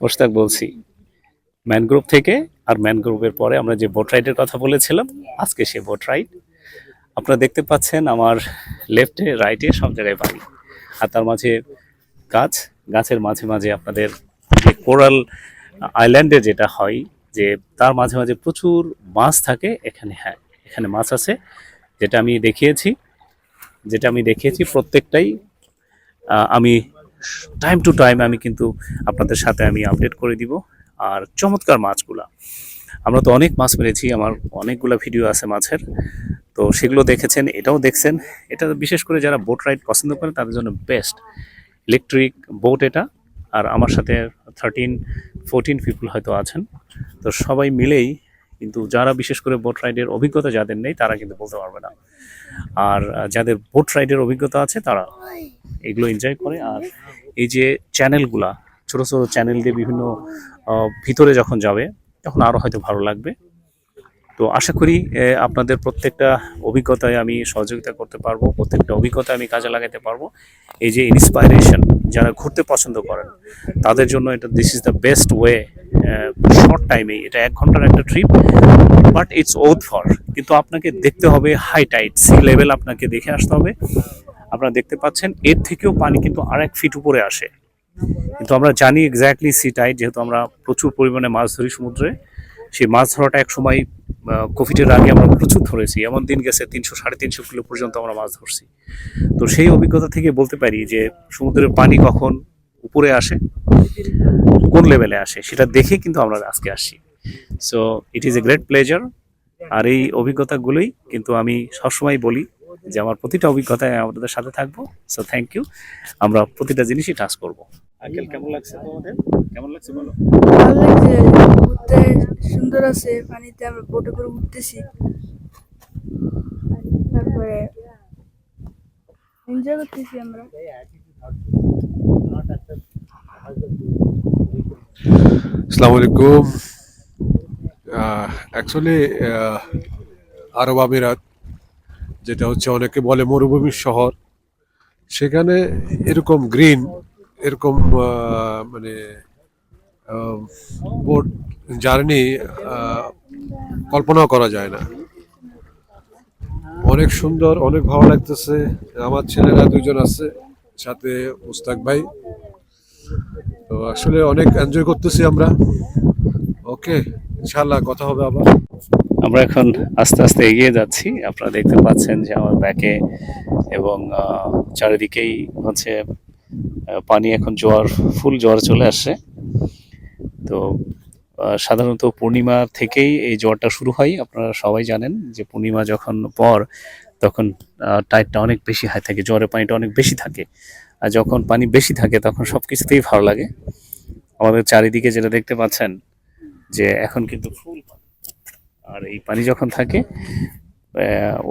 মোশতাক বলছি, ম্যানগ্রোভ থেকে আর ম্যানগ্রোভের পরে আমরা যে বোট রাইডের কথা বলেছিলাম, আজকে সে বোট রাইড। আপনারা দেখতে পাচ্ছেন আমার লেফটে, রাইটে সব জায়গায় বাড়ি। আর তার মাঝে গাছ, গাছের মাঝে মাঝে আপনাদের যে কোরাল আইল্যান্ডে যেটা হয়, যে তার মাঝে মাঝে প্রচুর মাছ থাকে এখানে হ্যাঁ এখানে মাছ আছে, যেটা আমি দেখিয়েছি, যেটা আমি দেখিয়েছি প্রত্যেকটাই আমি টাইম টু টাইম আমি কিন্তু আপনাদের সাথে আমি আপডেট করে দিব। আর চমৎকার মাছগুলা। আমরা তো অনেক মাছ মেরেছি, আমার অনেকগুলো ভিডিও আছে মাছের। তো সেগুলো দেখেছেন, এটাও দেখছেন। এটা বিশেষ করে যারা বোট রাইড পছন্দ করেন তাদের জন্য বেস্ট ইলেকট্রিক বোট এটা। আর আমার সাথে থার্টিন ফোরটিন পিপল হয়তো আছেন। তো সবাই মিলেই কিন্তু যারা বিশেষ করে বোট রাইডের অভিজ্ঞতা যাদের নেই, তারা কিন্তু বলতে পারবে না। আর যাদের বোট রাইডের অভিজ্ঞতা আছে, তারা এগুলো এনজয় করে। আর এই যে চ্যানেলগুলা ছোট ছোট চ্যানেল দিয়ে বিভিন্ন ভিতরে যখন যাবে, তখন আরও হয়তো ভালো লাগবে। তো আশা করি আপনাদের প্রত্যেকটা অভিজ্ঞতায় আমি সহযোগিতা করতে পারব, প্রত্যেকটা অভিজ্ঞতা আমি কাজে লাগাতে পারব। এই যে ইন্সপাইরেশন যারা ঘুরতে পছন্দ করেন, তাদের জন্য এটা this is the best way short টাইমে এটা এক ঘণ্টার একটা trip but it's worth for কিন্তু আপনাকে দেখতে হবে হাই টাইট সি লেভেল আপনাকে দেখে আসতে হবে। আপনারা দেখতে পাচ্ছেন, এর থেকেও পানি কিন্তু আর এক ফিট উপরে আসে। কিন্তু আমরা জানি এক্স্যাক্টলি সি টাইট যেহেতু আমরা প্রচুর পরিমাণে মাছ ধরি সমুদ্রে, সেই মাছ ধরাটা এক সময় কোভিডের আগে আমরা প্রচুর ধরেছি। এমন দিন গেছে তিনশো, সাড়ে তিনশো কিলো পর্যন্ত আমরা মাছ ধরছি। তো সেই অভিজ্ঞতা থেকে বলতে পারি যে, সমুদ্রের পানি কখন উপরে আসে, কোন লেভেলে আসে, সেটা দেখে কিন্তু আমরা আজকে আসি so it is a great pleasure আর এই অভিজ্ঞতাগুলোই কিন্তু আমি সবসময় বলি যে আমার প্রতিটা অভিজ্ঞতায় আপনাদের সাথে থাকব। সো থ্যাংক ইউ আমরা প্রতিটা জিনিসই টাচ করব। আঙ্কেল কেমন লাগছে তোমাদের? কেমন লাগছে বলো? ভালো লাগছে ঘুরতে সুন্দর আছে পানিতে আমরা বোটে করে ঘুরতেছি। তারপরে এনজয় করতেছি আমরা। আসসালামু আলাইকুম। অ্যাকচুয়ালি আরব আমিরাত যেটা হচ্ছে অনেকে বলে মরুভূমির শহর, সেখানে এরকম গ্রিন এরকম মানে বোট জার্নি কল্পনাও করা যায় না। অনেক সুন্দর, অনেক ভালো লাগতেছে। আমার ছেলেরা দুজন আছে, সাথে মুস্তাক ভাই। তো আসলে অনেক এনজয় করতেছি আমরা। ওকে ইনশাল্লাহ কথা হবে আবার। আমরা এখন আস্তে আস্তে এগিয়ে যাচ্ছি। আপনারা দেখতে পাচ্ছেন যে আমার ব্যাকে এবং চারিদিকেই হচ্ছে পানি এখন জোয়ার, ফুল জোয়ার চলে আসছে। তো সাধারণত পূর্ণিমা থেকেই এই জ্বরটা শুরু হয়, আপনারা সবাই জানেন যে পূর্ণিমা যখন পর, তখন টাইটটা অনেক বেশি হাই থাকে, জোয়ারের পানিটা অনেক বেশি থাকে। আর যখন পানি বেশি থাকে, তখন সব কিছুতেই ভালো লাগে। আমাদের চারিদিকে যেটা দেখতে পাচ্ছেন যে এখন কিন্তু ফুল। আর এই পানি যখন থাকে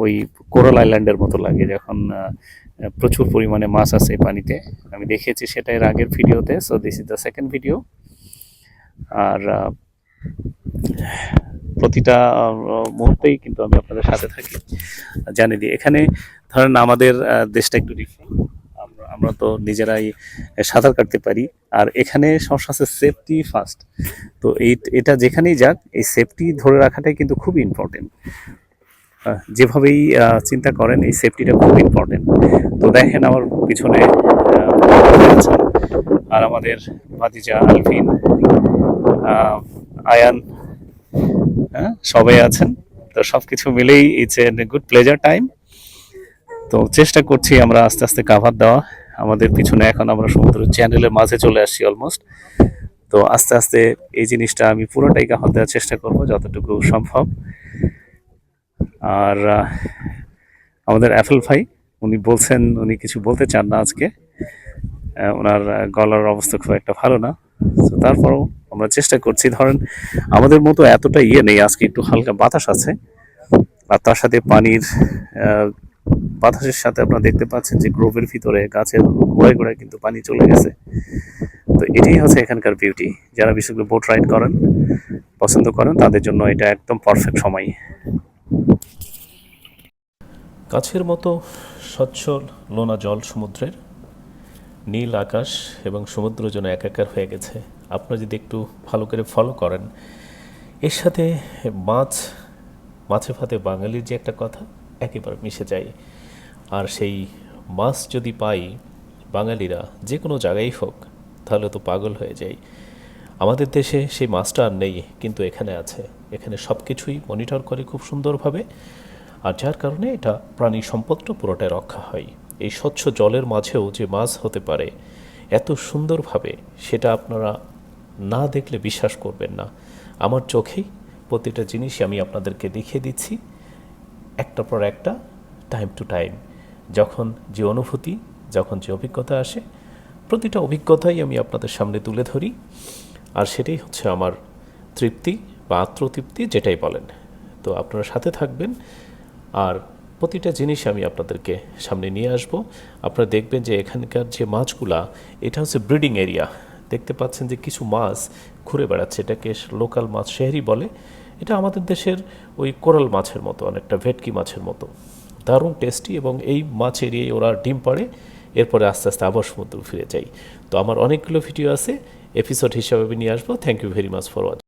ওই কোরাল আইল্যান্ডের মতো লাগে যখন প্রচুর পরিমাণে মাছ আছে পানিতে। আমি দেখেছি সেটা এর আগের ভিডিওতে so this is the second video আর প্রতিটা মুহূর্তেই কিন্তু আমি আপনাদের সাথে থাকি জানি দিই। এখানে ধরেন আমাদের দেশটা একটু ডিফারেন্ট আমরা তো নিজেরাই সাঁতার কাটতে পারি। আর এখানে সমস্যা আছে সেফটি ফার্স্ট তো এই, এটা যেখানেই যাক, এই সেফটি ধরে রাখাটাই কিন্তু খুবই ইম্পর্টেন্ট যেভাবেই চিন্তা করেন, এই সেফটিটা খুব ইম্পর্টেন্ট তো দেখেন আমার পিছনে আর আমাদের ভাতিজা আলফিন আয়ান হ্যাঁ সবাই আছেন। তো সব কিছু মিলেই it's a good pleasure time তো চেষ্টা করছি আমরা আস্তে আস্তে কাভার দেওয়া। আমাদের পিছনে এখন আমরা সমুদ্র চ্যানেলের মাঝে চলে আসছি অলমোস্ট তো আস্তে আস্তে এই জিনিসটা আমি পুরোটাই কাভার দেওয়ার চেষ্টা করব যতটুকু সম্ভব। আর আমাদের অ্যাফেল ভাই, উনি বলছেন, উনি কিছু বলতে চান না আজকে। ওনার গলার অবস্থা খুব একটা ভালো না। তো তারপরও আমরা চেষ্টা করছি। ধরেন, আমাদের মতো এতটা ইয়ে নেই। আজকে একটু হালকা বাতাস আছে। আর তার সাথে পানির বাতাসের সাথে আপনারা দেখতে পাচ্ছেন যে গ্রোভের ভিতরে গাছের গোড়ায় গোড়ায় কিন্তু পানি চলে গেছে। তো এটাই হচ্ছে এখানকার বিউটি যারা বিশেষ করে বোট রাইড করেন, পছন্দ করেন, তাদের জন্য এটা একদম পারফেক্ট সময়। কাছের মতো স্বচ্ছ লোনা জল সমুদ্রের, নীল আকাশ এবং সমুদ্র যেন একাকার হয়ে গেছে। আপনারা যদি একটু ভালো করে ফলো করেন, এর সাথে মাছ, মাছে ভাতে বাঙালির যে একটা কথা একেবারে মিশে যায়। আর সেই মাছ যদি পাই, বাঙালিরা যে কোনো জায়গায় হোক, তাহলে তো পাগল হয়ে যায়। আমাদের দেশে সেই মাছটা আর নেই, কিন্তু এখানে আছে। এখানে সব কিছুই মনিটর করে খুব সুন্দরভাবে। আর যার কারণে এটা প্রাণী সম্পদটা পুরোটাই রক্ষা হয়। এই স্বচ্ছ জলের মাঝেও যে মাছ হতে পারে, এত সুন্দরভাবে সেটা আপনারা না দেখলে বিশ্বাস করবেন না। আমার চোখেই প্রতিটা জিনিসই আমি আপনাদেরকে দেখিয়ে দিচ্ছি। একটা পর একটা টাইম টু টাইম যখন যে অনুভূতি, যখন যে অভিজ্ঞতা আসে, প্রতিটা অভিজ্ঞতাই আমি আপনাদের সামনে তুলে ধরি। আর সেটাই হচ্ছে আমার তৃপ্তি বা আত্মতৃপ্তি যেটাই বলেন। তো আপনারা সাথে থাকবেন। আর প্রতিটা জিনিস আমি আপনাদেরকে সামনে নিয়ে আসব। আপনারা দেখবেন যে এখানকার যে মাছগুলা, এটা হচ্ছে ব্রিডিং এরিয়া দেখতে পাচ্ছেন যে কিছু মাছ ঘুরে বেড়াচ্ছে। এটাকে লোকাল মাছ শেহরি বলে। এটা আমাদের দেশের ওই কোরাল মাছের মতো, অনেকটা ভেটকি মাছের মতো। দারুণ টেস্টি এবং এই মাছ এড়িয়ে ওরা ডিম পাড়ে, এরপরে আস্তে আস্তে আবার সমুদ্র ফিরে যাই। তো আমার অনেকগুলো ভিডিও আছে এপিসোড হিসাবে আমি নিয়ে আসব। Thank you very much for watch